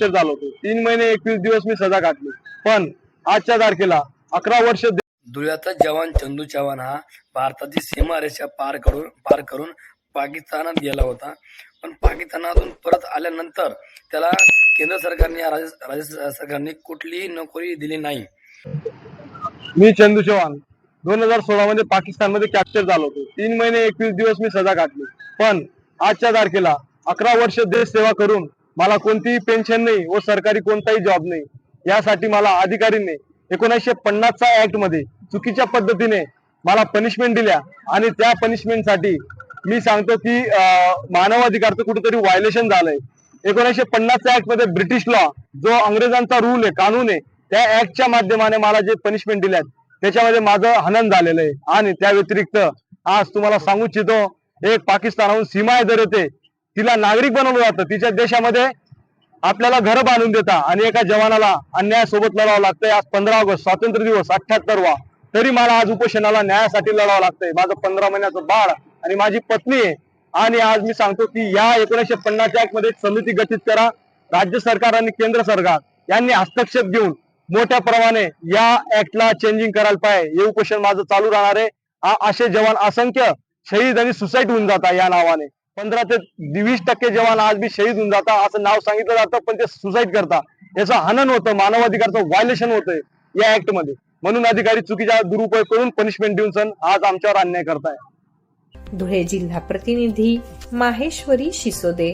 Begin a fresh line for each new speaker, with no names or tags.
झालो होतो. तीन महिने एकवीस दिवस मी सजा काटली पण आजच्या तारखेला अकरा वर्ष
धुळ्याचा जवान चंदू चव्हाण हा भारताची सीमारेषा पार करून पार करून पाकिस्तानात गेला होता. पण पाकिस्तानातून परत आल्यानंतर त्याला केंद्र सरकारने राज्य सरकारने कुठलीही नोकरी दिली नाही.
मी चंदू चव्हाण. दोन हजार सोळा मध्ये पाकिस्तानमध्ये कॅप्चर झालो होतो. तीन महिने एकवीस दिवस मी सजा काटली पण आजच्या तारखेला अकरा वर्ष देश सेवा करून मला कोणतीही पेन्शन नाही व सरकारी कोणताही जॉब नाही. यासाठी मला अधिकारीने एकोणीसशे पन्नासच्या ऍक्टमध्ये चुकीच्या पद्धतीने मला पनिशमेंट दिल्या आणि त्या पनिशमेंटसाठी मी सांगतो की मानवाधिकारचं कुठेतरी व्हायलेशन झालंय. एकोणीसशे पन्नासच्या ऍक्टमध्ये ब्रिटिश लॉ जो अंग्रेजांचा रूल आहे कानून आहे त्या ऍक्टच्या माध्यमाने मला जे पनिशमेंट दिल्यात त्याच्यामध्ये माझं हनन झालेलं आहे. आणि त्या व्यतिरिक्त आज तुम्हाला सांगू इच्छितो एक पाकिस्तानाहून सीमा दर येते. तिला नागरिक बनवलं जातं. तिच्या देशामध्ये आपल्याला घर बांधून देता आणि एका जवानाला अन्यायासोबत लढावं लागतंय. आज पंधरा ऑगस्ट स्वातंत्र्य दिवस अठ्याहत्तरवा तरी मला आज उपोषणाला न्यायासाठी लढावं लागतंय. माझं पंधरा महिन्याचं बाळ आणि माझी पत्नी आहे. आणि आज मी सांगतो की या एकोणीसशे पन्नासच्या ऍक्टमध्ये समिती गठीत करा. राज्य सरकार आणि केंद्र सरकार यांनी हस्तक्षेप घेऊन मोठ्या प्रमाणे या ऍक्टला चेंजिंग करायला पाहिजे. हे उपोषण माझं चालू राहणार आहे. असे जवान असंख्य शहीद आणि सुसाईड होऊन जातात या नावाने. पंधरा ते वीस टक्के जवान आज बी शहीद होऊन जातात असं नाव सांगितलं जातं पण ते सुसाईड करतात. याचं हनन होतं मानवाधिकारचं व्हायलेशन होतंय या ऍक्टमध्ये. म्हणून अधिकारी चुकीचा दुरुपयोग करून पनिशमेंट देऊन सण आज आमच्यावर अन्याय करताय.
धुळे जिल्हा प्रतिनिधी माहेश्वरी शिसोदे.